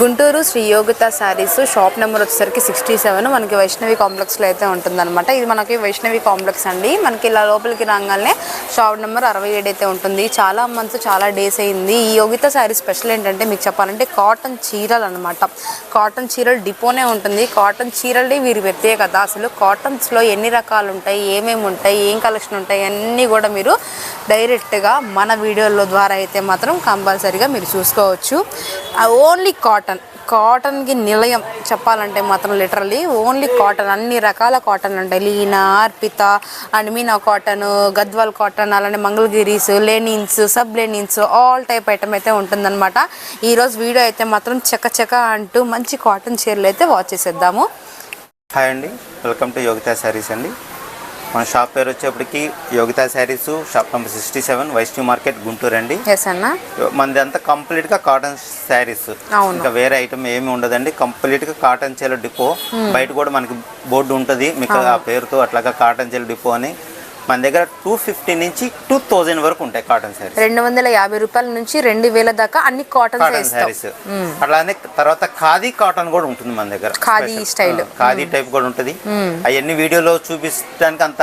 Guntur Shri Yogita sarees shop number వచ్చేసరికి sixty seven. మనకి వైష్ణవి కాంప్లెక్స్లో అయితే ఉంటుందన్నమాట. ఇది మనకి వైష్ణవి కాంప్లెక్స్ అండి. మనకి ఇలా లోపలికి రాగానే షాప్ నెంబర్ అరవై ఏడు అయితే ఉంటుంది. చాలా మంత్స్ చాలా డేస్ అయింది. ఈ యోగిత శారీ స్పెషల్ ఏంటంటే మీకు చెప్పాలంటే కాటన్ చీరలు అనమాట కాటన్ చీరలు డిపోనే ఉంటుంది. కాటన్ చీరలే వీరి ప్రత్యేకత అసలు కాటన్స్లో ఎన్ని రకాలు ఉంటాయి? ఏమేమి ఉంటాయి? ఏం కలెక్షన్ ఉంటాయి? అన్నీ కూడా మీరు డైరెక్ట్గా మన వీడియోల ద్వారా అయితే మాత్రం కంపల్సరీగా మీరు చూసుకోవచ్చు. Only cotton. కాటన్కి నిలయం చెప్పాలంటే మాత్రం లిటరలీ ఓన్లీ కాటన్ అన్ని రకాల కాటన్ ఉంటాయి Leena Arpita and Meena cotton Gadwal cotton అలానే Mangalagiris linens sub linens all type item అయితే ఉంటుందన్నమాట. ఈరోజు వీడియో అయితే మాత్రం చక్క అంటూ మంచి కాటన్ చీరలు అయితే వాచ్ చేసేద్దాము. హాయ్ అండి. వెల్కమ్ టు యోగితా శారీస్ అండి. మన షాప్ పేరు వచ్చేప్పటికి Yogita sarees shop number sixty seven Vaishnavi market Guntur అండి. మనది అంతా కంప్లీట్గా కాటన్ శారీస్. ఇంకా వేరే ఐటమ్ ఏమి ఉండదండి. కంప్లీట్గా కాటన్ చీల డిపో బయట కూడా మనకి బోర్డు ఉంటుంది. మీకు ఆ పేరుతో అట్లాగా కాటన్ చీల డిపో అని. మన దగ్గర టూ ఫిఫ్టీ నుంచి టూ థౌజండ్ వరకు ఉంటాయి కాటన్ శారీస్ రెండు వందల యాభై రూపాయల నుంచి రెండు వేల దాకా అన్ని కాటన్ కాటన్ శారీస్ అట్లానే తర్వాత ఖాదీ కాటన్ కూడా ఉంటుంది మన దగ్గర. ఖాదీ. ఆ, ఖాదీ టైప్ కూడా ఉంటుంది. అవన్నీ వీడియోలో చూపించడానికి అంత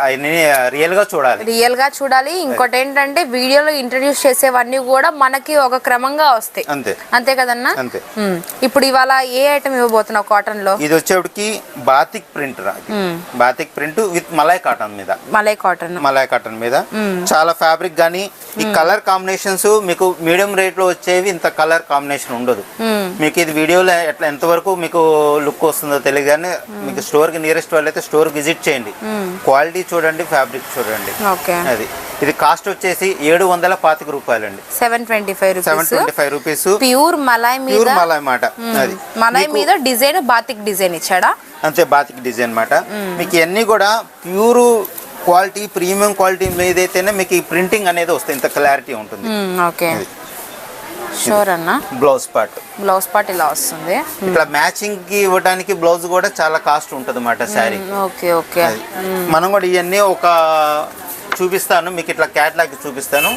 అవన్నీ రియల్గా చూడాలి. రియల్గా చూడాలి. ఇంకోటి ఏంటంటే వీడియోలో ఇంట్రడ్యూస్ చేసేవన్నీ కూడా మనకి ఒక క్రమంగా వస్తాయి. అంతే. అంతే కదన్నా? అంతే. ఇప్పుడు ఇవాళ ఏ ఐటమ్ ఇవ్వబోతున్నావు కాటన్లో? ఇది వచ్చేటికి batik print batik print with malai cotton మీద. మలై కాటన్ మలాయ్ కాటన్ మీద. చాలా ఫ్యాబ్రిక్ కానీ ఈ కలర్ కాంబినేషన్స్ మీకు మీడియం రేట్లో వచ్చేవి ఇంత కలర్ కాంబినేషన్ ఉండదు. మీకు ఇది వీడియోలో ఎట్లా ఎంతవరకు మీకు లుక్ వస్తుందో తెలియదు కానీ మీకు స్టోర్కి నియరెస్ట్ వాళ్ళు అయితే స్టోర్ విజిట్ చేయండి. క్వాలిటీ చూడండి ఫ్యాబ్రిక్ చూడండి. ఓకే. అది. ఇది కాస్ట్ వచ్చేసి ఏడు వందల పాతిక రూపాయలండి. Seven twenty five seven twenty five rupees. Pure malai మీద ప్యూర్ మలాయ్ మాట. అది. మలాయ్ మీద డిజైన్ బాతిక్ డిజైన్ ఇచ్చాడా? అంతే బాతిక్ డిజైన్ మాట. మీకు ఇవన్నీ కూడా ప్యూర్ క్వాలిటీ ప్రీమియం క్వాలిటీ మీద అయితేనే మీకు ఈ ప్రింటింగ్ అనేది వస్తుంది. ఇంత క్లారిటీ ఉంటుంది. ఓకే. షూర్ అన్న. Blouse part. బ్లౌజ్ పార్ట్ ఇలా వస్తుంది. ఇట్లా మ్యాచింగ్కి ఇవ్వడానికి బ్లౌజ్ కూడా చాలా కాస్ట్ ఉంటుంది అన్నమాట శారీ. Okay okay. మనం కూడా ఇవన్నీ ఒక చూపిస్తాను మీకు ఇట్లా క్యాట్లాగ్ చూపిస్తాను.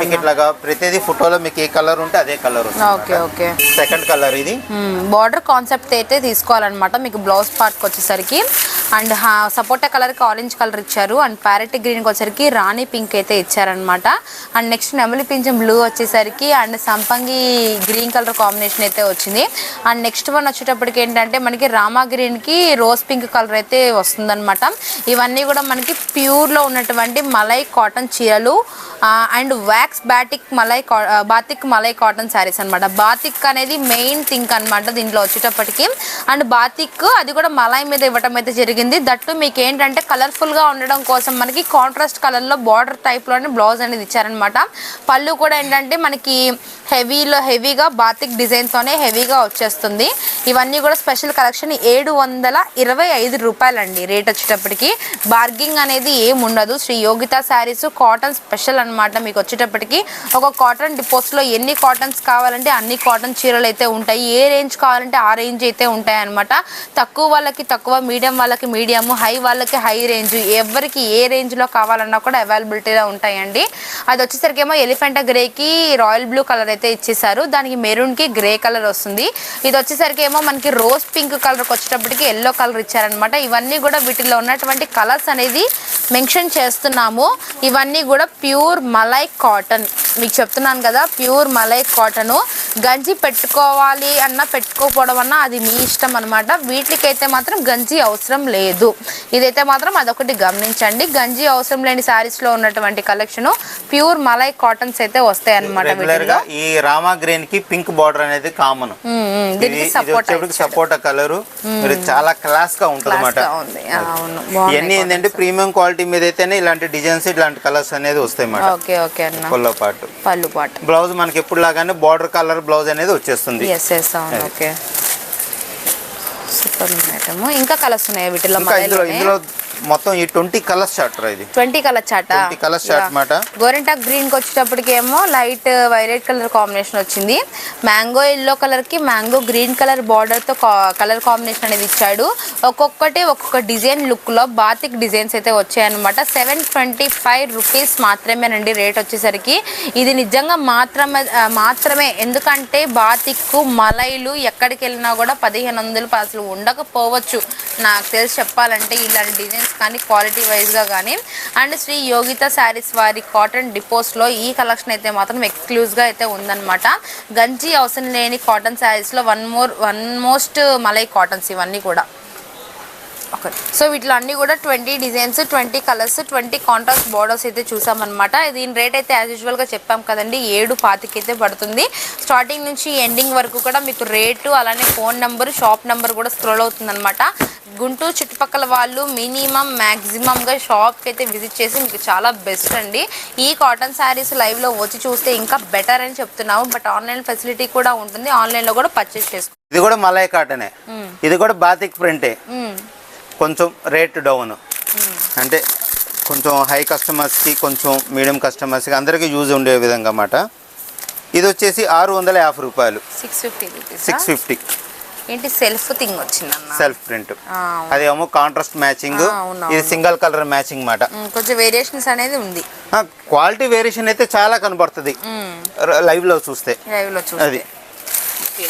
మీకు ఇట్లాగా ప్రతిదీ ఫోటోలో మీకు ఏ కలర్ ఉంటే అదే colour okay okay. Second colour ఇది. బార్డర్ కాన్సెప్ట్ అయితే తీసుకోవాలన్నమాట. మీకు బ్లౌజ్ పార్ట్కి వచ్చేసరికి అండ్ సపోటా కలర్కి ఆరెంజ్ కలర్ ఇచ్చారు. అండ్ ప్యారెట్ గ్రీన్కి వచ్చేసరికి రాణి పింక్ అయితే ఇచ్చారనమాట అండ్ నెక్స్ట్ నెమలి పింఛం బ్లూ వచ్చేసరికి అండ్ సంపంగి గ్రీన్ కలర్ కాంబినేషన్ అయితే వచ్చింది. అండ్ నెక్స్ట్ వన్ వచ్చేటప్పటికి ఏంటంటే మనకి రామా గ్రీన్కి రోజ్ పింక్ కలర్ అయితే వస్తుందన్నమాట. ఇవన్నీ కూడా మనకి ప్యూర్లో ఉన్నటువంటి మలై కాటన్ చీరలు and wax batik malai batik malai cotton sarees అన్నమాట. బాతిక్ అనేది మెయిన్ థింక్ అన్నమాట దీంట్లో వచ్చేటప్పటికి. అండ్ బాతిక్ అది కూడా మలై మీద ఇవ్వటం అయితే జరిగింది. దట్టు మీకు ఏంటంటే కలర్ఫుల్గా ఉండడం కోసం మనకి కాంట్రాస్ట్ కలర్లో బార్డర్ టైప్లోనే బ్లౌజ్ అనేది ఇచ్చారనమాట పళ్ళు కూడా ఏంటంటే మనకి హెవీలో హెవీగా బాతిక్ డిజైన్తోనే హెవీగా వచ్చేస్తుంది. ఇవన్నీ కూడా స్పెషల్ కలెక్షన్ ఏడు వందల ఇరవై ఐదు రూపాయలండి రేట్ వచ్చేటప్పటికి. బార్గింగ్ అనేది ఏం ఉండదు. Shri Yogita sarees cotton special అన్నమాట మీకు వచ్చేటప్పటికి. ఒక కాటన్ డిపోస్ట్లో ఎన్ని కాటన్స్ కావాలంటే అన్ని కాటన్ చీరలు అయితే ఉంటాయి. ఏ రేంజ్ కావాలంటే ఆ రేంజ్ అయితే ఉంటాయి అనమాట తక్కువ వాళ్ళకి తక్కువ మీడియం వాళ్ళకి మీడియం హై వాళ్ళకి హై రేంజ్ ఎవరికి ఏ రేంజ్లో కావాలన్నా కూడా అవైలబిలిటీలో ఉంటాయండి. అది వచ్చేసరికి ఏమో ఎలిఫెంటా గ్రేకి రాయల్ బ్లూ కలర్ అయితే ఇచ్చేసారు దానికి మెరూన్కి గ్రే కలర్ వస్తుంది. ఇది వచ్చేసరికి ఏమో మనకి రోజ్ పింక్ కలర్కి వచ్చేటప్పటికి ఎల్లో కలర్ ఇచ్చారనమాట ఇవన్నీ కూడా వీటిలో ఉన్నటువంటి కలర్స్ అనేది మెన్షన్ చేస్తున్నాము. ఇవన్నీ కూడా ప్యూర్ మలై కాటన్. మీకు చెప్తున్నాను కదా ప్యూర్ మలై కాటన్. గంజి పెట్టుకోవాలి అన్నా పెట్టుకోకపోవడం అన్నా అది మీ ఇష్టం అనమాట వీటికైతే మాత్రం గంజి అవసరం లేదు. ఇదైతే మాత్రం అదొకటి గమనించండి. గంజి అవసరం లేని sarees లో ఉన్నటువంటి కలెక్షన్ ప్యూర్ మలై కాటన్స్ అయితే వస్తాయి అనమాట ఈ రామా గ్రీన్కి పింక్ బార్డర్ అనేది కామన్. దీనికి సపోర్ట్ కలర్. చాలా క్లాస్గా ఉంటుంది అవును. ఇవన్నీ ఏంటంటే ప్రీమియం క్వాలిటీ మీద అయితేనే ఇలాంటి డిజైన్స్ ఇలాంటి కలర్స్ అనేది వస్తాయి అన్నమాట. ఓకే ఓకే అన్న. పొల్లో పాటు. పళ్ళు పాట. బ్లౌజ్ మనకి ఎప్పుడు లాగానే బార్డర్ కలర్ బ్లౌజ్ అనేది వచ్చేస్తుంది. ఓకే సూపర్ ఇంకా కలర్స్ ఉన్నాయి వీటిలో? ఇందులో మొత్తం ఈ ట్వంటీ కలర్స్ చార్ట్ ఇది. Twenty colour chart 20 colours chart మాట. గోరింటా గ్రీన్కి వచ్చేటప్పటికి ఏమో లైట్ వైలెట్ కలర్ కాంబినేషన్ వచ్చింది. మ్యాంగో ఎల్లో కలర్కి మ్యాంగో గ్రీన్ కలర్ బార్డర్తో కలర్ కాంబినేషన్ అనేది ఇచ్చాడు. ఒక్కొక్కటి ఒక్కొక్క డిజైన్ లుక్లో బాతిక్ డిజైన్స్ అయితే వచ్చాయన్నమాట. సెవెన్ ట్వంటీ ఫైవ్ రూపీస్ మాత్రమేనండి రేట్ వచ్చేసరికి. ఇది నిజంగా మాత్రమే మాత్రమే. ఎందుకంటే బాతిక్ మలైలు ఎక్కడికి వెళ్ళినా కూడా పదిహేను వందలు అసలు ఉండకపోవచ్చు. నాకు తెలిసి చెప్పాలంటే ఇలాంటి డిజైన్స్ కానీ క్వాలిటీ వైజ్గా కానీ. అండ్ శ్రీ యోగిత శారీస్ వారి కాటన్ డిపోస్లో ఈ కలెక్షన్ అయితే మాత్రం ఎక్స్క్లూజ్గా అయితే ఉందన్నమాట. గంజి అవసరం లేని కాటన్ శారీస్లో one more one most malai cottons ఇవన్నీ కూడా. ఓకే సో వీటిలో అన్ని కూడా twenty designs twenty colours twenty contrast borders అయితే చూసామన్నమాట. దీని రేట్ అయితే యాజ్ యూజువల్గా చెప్పాం కదండి. ఏడు పాతికి అయితే పడుతుంది. స్టార్టింగ్ నుంచి ఎండింగ్ వరకు కూడా మీకు రేటు అలానే ఫోన్ నెంబర్ షాప్ నెంబర్ కూడా స్క్రోల్ అవుతుందన్నమాట. గుంటూరు చుట్టుపక్కల వాళ్ళు మినిమం మ్యాక్సిమంగా షాప్కి అయితే విజిట్ చేసి మీకు చాలా బెస్ట్ అండి. ఈ కాటన్ శారీస్ లైవ్లో వచ్చి చూస్తే ఇంకా బెటర్ అని చెప్తున్నాము. బట్ ఆన్లైన్ ఫెసిలిటీ కూడా ఉంటుంది. ఆన్లైన్లో కూడా పర్చేస్ చేసుకో ఇది కూడా మలై కాటనే ఇది కూడా బాతిక్ ప్రింటే. కొంచెం రేట్ డౌన్ అంటే కొంచెం హై కస్టమర్స్కి కొంచెం మీడియం కస్టమర్స్కి అందరికీ యూజ్ ఉండే విధంగా అన్నమాట. ఇది వచ్చేసి ఆరు వందల యాభై రూపాయలు. సిక్స్ ఫిఫ్టీ సిక్స్ ఫిఫ్టీ ఏంటి సెల్ఫ్ థింగ్ వచ్చిందన్న? సెల్ఫ్ ప్రింట్ అదేమో కాంట్రాస్ట్ మ్యాచింగ్ ఇది సింగిల్ కలర్ మ్యాచింగ్ మాట కొంచెం వేరియేషన్స్ అనేది ఉంది. క్వాలిటీ వేరియేషన్ అయితే చాలా కనబడుతుంది. లైవ్లో చూస్తే. లైవ్లో అది. చూస్తే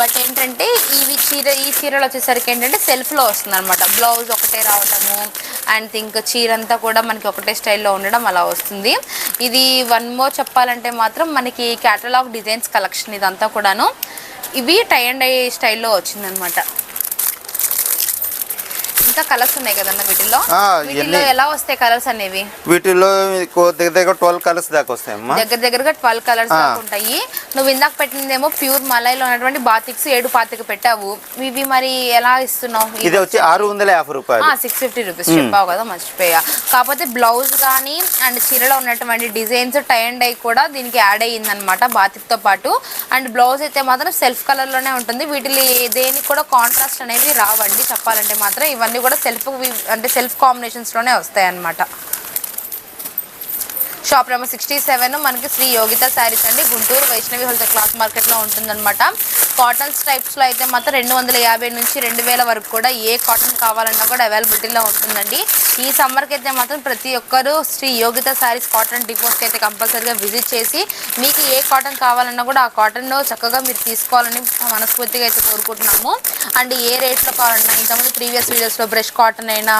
బట్ ఏంటంటే ఇవి చీర ఈ చీరలు వచ్చేసరికి ఏంటంటే సెల్ఫ్లో వస్తుంది అనమాట బ్లౌజ్ ఒకటే రావటము అండ్ థింక్ చీర అంతా కూడా మనకి ఒకటే స్టైల్లో ఉండడం అలా వస్తుంది. ఇది వన్ మోర్ చెప్పాలంటే మాత్రం మనకి క్యాటలాగ్ డిజైన్స్ కలెక్షన్ ఇదంతా కూడాను ఇవి టై అండ్ ఐ స్టైల్లో వచ్చిందనమాట ఇంకా కలర్స్ ఉన్నాయి కదన్న వీటిల్లో? ఇవన్నీ- ఎలా వస్తాయి కలర్స్ అనేవి? వీటిలో దగ్గర దగ్గర ట్వెల్వ్ కలర్స్ దాకా వస్తాయమ్మా. దగ్గర దగ్గరగా ట్వెల్వ్ కలర్స్ ఉంటాయి. నువ్వు ఇందాక పెట్టిందేమో ప్యూర్ మలైలో ఉన్నటువంటి బాతిక్స్ ఏడు పాతిక పెట్టావు. ఇవి మరి ఎలా ఇస్తున్నావు? ఇది వచ్చి ఆరు వందల యాభై రూపాయలు. సిక్స్ ఫిఫ్టీ రూపీస్ చెప్పావు కదా మర్చిపోయా. కాకపోతే బ్లౌజ్ కానీ అండ్ చీరలో ఉన్నటువంటి డిజైన్స్ టై అండ్ ఐ కూడా దీనికి యాడ్ అయ్యిందనమాట బాతిక్తో పాటు. అండ్ బ్లౌజ్ అయితే మాత్రం సెల్ఫ్ కలర్లోనే ఉంటుంది. వీటిని దేనికి కూడా కాంట్రాస్ట్ అనేవి రావండి. చెప్పాలంటే మాత్రం ఇవన్నీ కూడా సెల్ఫ్ అంటే సెల్ఫ్ కాంబినేషన్స్లోనే వస్తాయి అన్నమాట షాప్ నెంబర్ సిక్స్టీ సెవెన్. మనకి శ్రీ యోగిత శారీస్ అండి. గుంటూరు వైష్ణవి హోల్సేల్ క్లాత్ మార్కెట్లో ఉంటుందన్నమాట. కాటన్స్ టైప్స్లో అయితే మాత్రం రెండు వందల యాభై నుంచి రెండు వేల వరకు కూడా ఏ కాటన్ కావాలన్నా కూడా అవైలబిలిటీలో ఉంటుందండి. ఈ సమ్మర్కి అయితే మాత్రం ప్రతి ఒక్కరూ శ్రీ యోగిత శారీస్ కాటన్ డిపోస్కి అయితే కంపల్సరీగా విజిట్ చేసి మీకు ఏ కాటన్ కావాలన్నా కూడా ఆ కాటన్ను చక్కగా మీరు తీసుకోవాలని మనస్ఫూర్తిగా అయితే కోరుకుంటున్నాము. అండ్ ఏ రేట్లో కావాలన్నా ఇంతకుముందు ప్రీవియస్ వీడియోస్లో బ్రష్ కాటన్ అయినా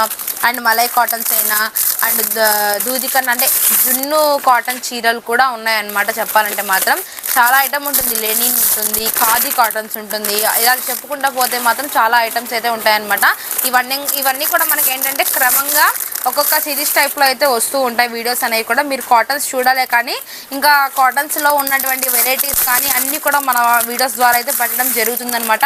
అండ్ మలై కాటన్స్ అయినా అండ్ దూదికన్ అంటే జున్ను కాటన్ చీరలు కూడా ఉన్నాయన్నమాట చెప్పాలంటే మాత్రం. చాలా ఐటమ్ ఉంటుంది. లెనిన్ ఉంటుంది ఖాదీ కాటన్స్ ఉంటుంది. ఇలా చెప్పుకుంటా పోతే మాత్రం చాలా ఐటమ్స్ అయితే ఉంటాయన్నమాట. ఇవన్నీ ఇవన్నీ కూడా మనకి ఏంటంటే క్రమంగా ఒక్కొక్క సిరీస్ టైప్లో అయితే వస్తూ ఉంటాయి వీడియోస్ అనేవి కూడా. మీరు కాటన్స్ చూడాలే కానీ ఇంకా కాటన్స్లో ఉన్నటువంటి వెరైటీస్ కానీ అన్నీ కూడా మన వీడియోస్ ద్వారా అయితే పెట్టడం జరుగుతుందనమాట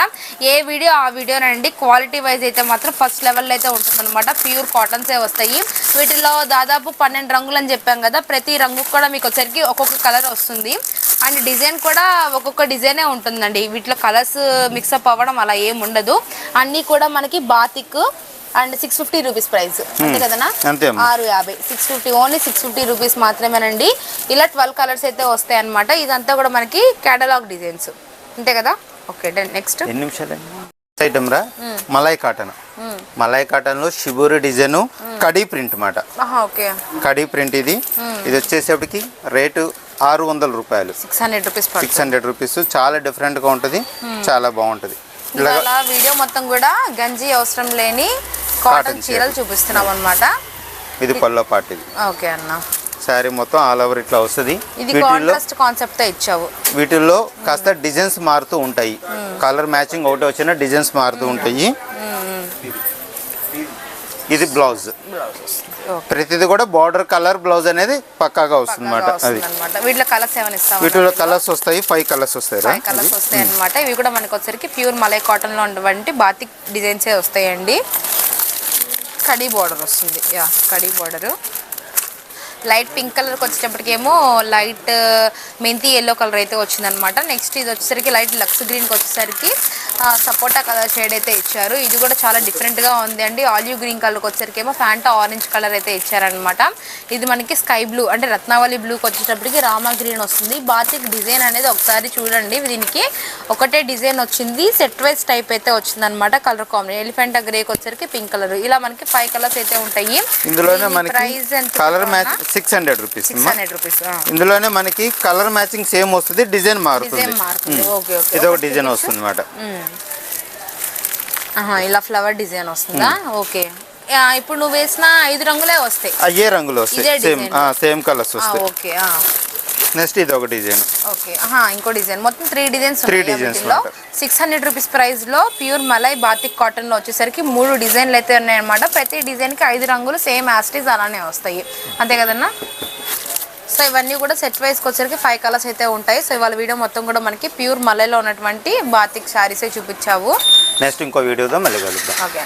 ఏ వీడియో ఆ వీడియోనండి క్వాలిటీ వైజ్ అయితే మాత్రం ఫస్ట్ లెవెల్లో అయితే ఉంటుందన్నమాట. ప్యూర్ కాటన్సే వస్తాయి. వీటిలో దాదాపు పన్నెండు రంగులు అని చెప్పాం కదా. ప్రతి రంగు కూడా మీకు వచ్చరికి ఒక్కొక్క కలర్ వస్తుంది. అండ్ డిజైన్ కూడా ఒక్కొక్క డిజైనే ఉంటుందండి. వీటిలో కలర్స్ మిక్సప్ అవ్వడం అలా ఏం ఉండదు. అన్నీ కూడా మనకి batik and six fifty rupees price అంతే కదనా. ఆరు యాభై. Six fifty only six fifty rupees మాత్రమేనండి. ఇలా ట్వెల్వ్ కలర్స్ అయితే వస్తాయి అనమాట ఇదంతా కూడా మనకి కేటలాగ్ డిజైన్స్ అంతే కదా? ఓకే డన్ నెక్స్ట్ ఎన్ని నిమిషాలు ఐటమ్ రా. మలై కాటన్. మలై కాటన్లో షిబూరి డిజైన్ కడీ ప్రింట్ మాట. ఓకే కడీ ప్రింట్ ఇది. ఇది వచ్చేసేపటికి రేటు ఆరు వందల రూపాయలు. Six hundred rupees six hundred rupees చాలా డిఫరెంట్గా ఉంటుంది చాలా బాగుంటుంది. ఇలా వీడియో మొత్తం కూడా గంజి అవసరం లేని కాటన్ చీరలు చూపిస్తున్నాం అనమాట ఇది పల్లో ఇది. ఓకే అన్న. శారీ మొత్తం ఆల్ ఓవర్ ఇట్లా వస్తుంది. కాన్సెప్ట్తో ఇచ్చావు. వీటిల్లో కాస్త డిజైన్స్ మారుతూ ఉంటాయి. కలర్ మ్యాచింగ్ ఒకటి వచ్చిన డిజైన్స్ మారుతూ ఉంటాయి. ఇది బ్లౌజ్. ప్రతిది కూడా బార్డర్ కలర్ బ్లౌజ్ అనేది పక్కాగా వస్తుంది అనమాట అది. అనమాట వీటిలో కలర్స్ ఏమైనా ఇస్తాం వీటిలో కలర్స్ వస్తాయి ఫైవ్ కలర్స్ వస్తాయి ఫైవ్ కలర్స్ వస్తాయి అనమాట ఇవి కూడా మనకి వచ్చరికి ప్యూర్ మలై కాటన్లో ఉన్నటువంటి బాతిక్ డిజైన్సే వస్తాయండి. కడీ బార్డర్ వస్తుంది. యా కడీ బార్డర్ లైట్ పింక్ కలర్కి వచ్చేటప్పటికేమో లైట్ మెంతి ఎల్లో కలర్ అయితే వచ్చిందనమాట నెక్స్ట్ ఇది వచ్చేసరికి లైట్ లక్స్ గ్రీన్కి వచ్చేసరికి సపోటా కలర్ షేడ్ అయితే ఇచ్చారు. ఇది కూడా చాలా డిఫరెంట్గా ఉంది అండి. ఆలివ్ గ్రీన్ కలర్ వచ్చేసరికి ఏమో ఫ్యాంటా ఆరెంజ్ కలర్ అయితే ఇచ్చారనమాట ఇది మనకి స్కై బ్లూ అంటే రత్నావళి బ్లూకి వచ్చేటప్పటికి రామా గ్రీన్ వస్తుంది. బాతిక్ డిజైన్ అనేది ఒకసారి చూడండి. దీనికి ఒకటే డిజైన్ వచ్చింది. సెట్ వైజ్ టైప్ అయితే వచ్చింది అనమాట కలర్ కాంబినేషన్ ఎలిఫెంట్ గ్రేకి వచ్చేసరికి పింక్ కలర్ ఇలా మనకి ఫైవ్ కలర్స్ అయితే ఉంటాయి. ఇందులోనే price colour match six hundred rupees six hundred rupees ఇందులోనే మనకి కలర్ మ్యాచింగ్ సేమ్ వస్తుంది. డిజైన్ మారుతుంది. డిజైన్ మారుతుంది. ఓకే ఓకే ఇది ఒక డిజైన్ వస్తుంది అనమాట ఇలా ఫ్లవర్ డిజైన్ వస్తుందా? ఓకే. ఆ, ఇప్పుడు నువ్వు వేసిన ఐదు రంగులే వస్తాయి. అయ్యే రంగులు వస్తాయి? సేమ్. సేమ్ కలర్స్ వస్తాయి. ఓకే నెక్స్ట్ ఇది ఒక డిజైన్ ఓకే ఇంకో డిజైన్ మొత్తం త్రీ డిజైన్స్ Three designs లో. సిక్స్ హండ్రెడ్ రూపీస్ ప్రైస్లో ప్యూర్ మలై బాతిక్ కాటన్లో వచ్చేసరికి మూడు డిజైన్లు అయితే ఉన్నాయన్నమాట. ప్రతి డిజైన్కి ఐదు రంగులు సేమ్ యాస్టీస్ అలానే వస్తాయి. అంతే కదన్నా? సో ఇవన్నీ కూడా సెట్ వైస్కి వచ్చరికి ఫైవ్ కలర్స్ అయితే ఉంటాయి. సో ఇవాళ వీడియో మొత్తం కూడా మనకి ప్యూర్ మలైలో ఉన్నటువంటి బాతిక్ శారీసే చూపించావు. నెక్స్ట్ ఇంకో వీడియోతో మళ్ళీ కలుద్దాం. ఓకే